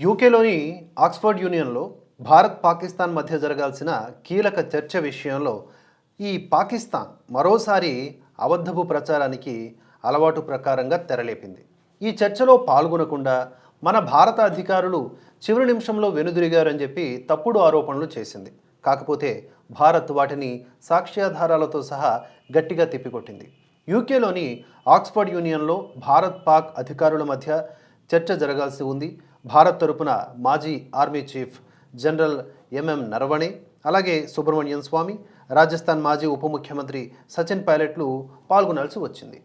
యూకేలోని Oxford యూనియన్లో భారత్ పాకిస్తాన్ మధ్య జరగాల్సిన కీలక చర్చ విషయంలో ఈ పాకిస్తాన్ మరోసారి అబద్ధపు ప్రచారానికి అలవాటు ప్రకారంగా తెరలేపింది. ఈ చర్చలో పాల్గొనకుండా మన భారత అధికారులు చివరి నిమిషంలో వెనుదిరిగారని చెప్పి తప్పుడు ఆరోపణలు చేసింది. కాకపోతే భారత్ వాటిని సాక్ష్యాధారాలతో సహా గట్టిగా తిప్పికొట్టింది. యూకేలోని ఆక్స్ఫర్డ్ యూనియన్లో భారత్ పాక్ అధికారుల మధ్య చర్చ జరగాల్సి ఉంది. భారత్ తరపున మాజీ army chief general MM Naravane అలాగే సుబ్రహ్మణ్యం స్వామి రాజస్థాన్ మాజీ ఉప ముఖ్యమంత్రి సచిన్ పైలట్లు పాల్గొనాల్సి వచ్చింది.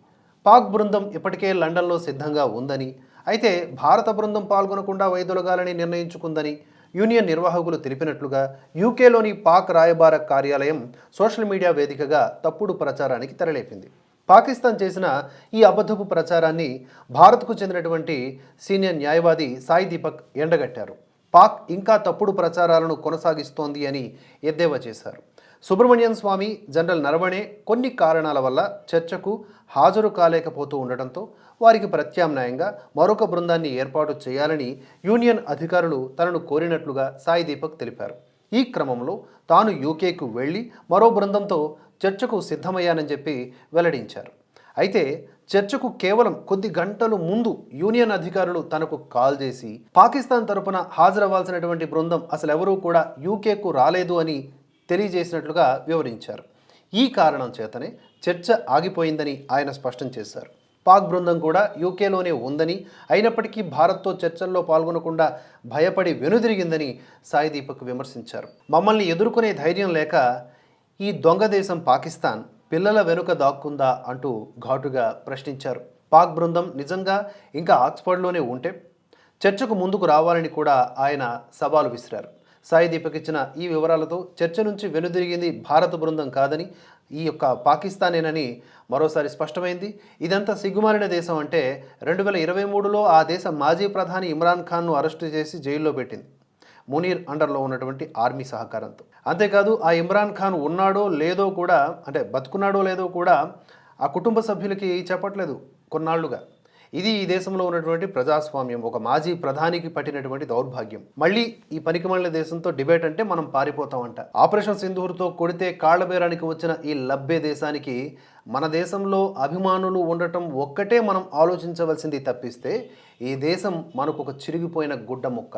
పాక్ బృందం ఇప్పటికే లండన్లో సిద్ధంగా ఉందని అయితే భారత బృందం పాల్గొనకుండా వైదొలగాలని నిర్ణయించుకుందని యూనియన్ నిర్వాహకులు తెలిపినట్లుగా యూకేలోని పాక్ రాయబార కార్యాలయం సోషల్ మీడియా వేదికగా తప్పుడు ప్రచారానికి తెరలేపింది. పాకిస్తాన్ చేసిన ఈ అబద్ధపు ప్రచారాన్ని భారత్కు చెందినటువంటి సీనియర్ న్యాయవాది సాయి దీపక్ ఎండగట్టారు. పాక్ ఇంకా తప్పుడు ప్రచారాలను కొనసాగిస్తోంది అని ఎద్దేవా చేశారు. సుబ్రహ్మణ్యం స్వామి జనరల్ నరవణే కొన్ని కారణాల వల్ల చర్చకు హాజరు కాలేకపోతూ ఉండటంతో వారికి ప్రత్యామ్నాయంగా మరొక బృందాన్ని ఏర్పాటు చేయాలని యూనియన్ అధికారులు తనను కోరినట్లుగా సాయి దీపక్ తెలిపారు. ఈ క్రమంలో తాను యూకేకు వెళ్ళి మరో బృందంతో చర్చకు సిద్ధమయ్యానని చెప్పి వెల్లడించారు. అయితే చర్చకు కేవలం కొద్ది గంటలు ముందు యూనియన్ అధికారులు తనకు కాల్ చేసి పాకిస్తాన్ తరపున హాజరవ్వాల్సినటువంటి బృందం అసలు ఎవరూ కూడా యూకేకు రాలేదు అని తెలియజేసినట్లుగా వివరించారు. ఈ కారణం చేతనే చర్చ ఆగిపోయిందని ఆయన స్పష్టం చేశారు. పాక్ బృందం కూడా యూకేలోనే ఉందని అయినప్పటికీ భారత్తో చర్చల్లో పాల్గొనకుండా భయపడి వెనుదిరిగిందని సాయి దీపక్ విమర్శించారు. మమ్మల్ని ఎదుర్కొనే ధైర్యం లేక ఈ దొంగ దేశం పాకిస్తాన్ పిల్లల వెనుక దాక్కుందా అంటూ ఘాటుగా ప్రశ్నించారు. పాక్ బృందం నిజంగా ఇంకా ఆక్స్ఫర్డ్లోనే ఉంటే చర్చకు ముందుకు రావాలని కూడా ఆయన సవాలు విసిరారు. సాయి దీపక్ ఇచ్చిన ఈ వివరాలతో చర్చ నుంచి వెనుదిరిగింది భారత బృందం కాదని ఈ యొక్క పాకిస్తానేనని మరోసారి స్పష్టమైంది. ఇదంతా సిగ్గుమాలిన దేశం అంటే రెండు వేల ఇరవై మూడులో ఆ దేశ మాజీ ప్రధాని ఇమ్రాన్ ఖాన్ను అరెస్టు చేసి జైల్లో పెట్టింది. మునీర్ అండర్లో ఉన్నటువంటి ఆర్మీ సహకారంతో. అంతేకాదు ఆ ఇమ్రాన్ ఖాన్ ఉన్నాడో లేదో కూడా అంటే బతుకున్నాడో లేదో కూడా ఆ కుటుంబ సభ్యులకి చెప్పట్లేదు కొన్నాళ్ళుగా. ఇది ఈ దేశంలో ఉన్నటువంటి ప్రజాస్వామ్యం ఒక మాజీ ప్రధానికి పట్టినటువంటి దౌర్భాగ్యం. మళ్ళీ ఈ పనికిమాలిన దేశంతో డిబేట్ అంటే మనం పారిపోతామంట. ఆపరేషన్ సింధూర్తో కొడితే కాళ్ళబేరానికి వచ్చిన ఈ లబ్బే దేశానికి మన దేశంలో అభిమానులు ఉండటం ఒక్కటే మనం ఆలోచించవలసింది తప్పిస్తే ఈ దేశం మనకు ఒక చిరిగిపోయిన గుడ్డ ముక్క.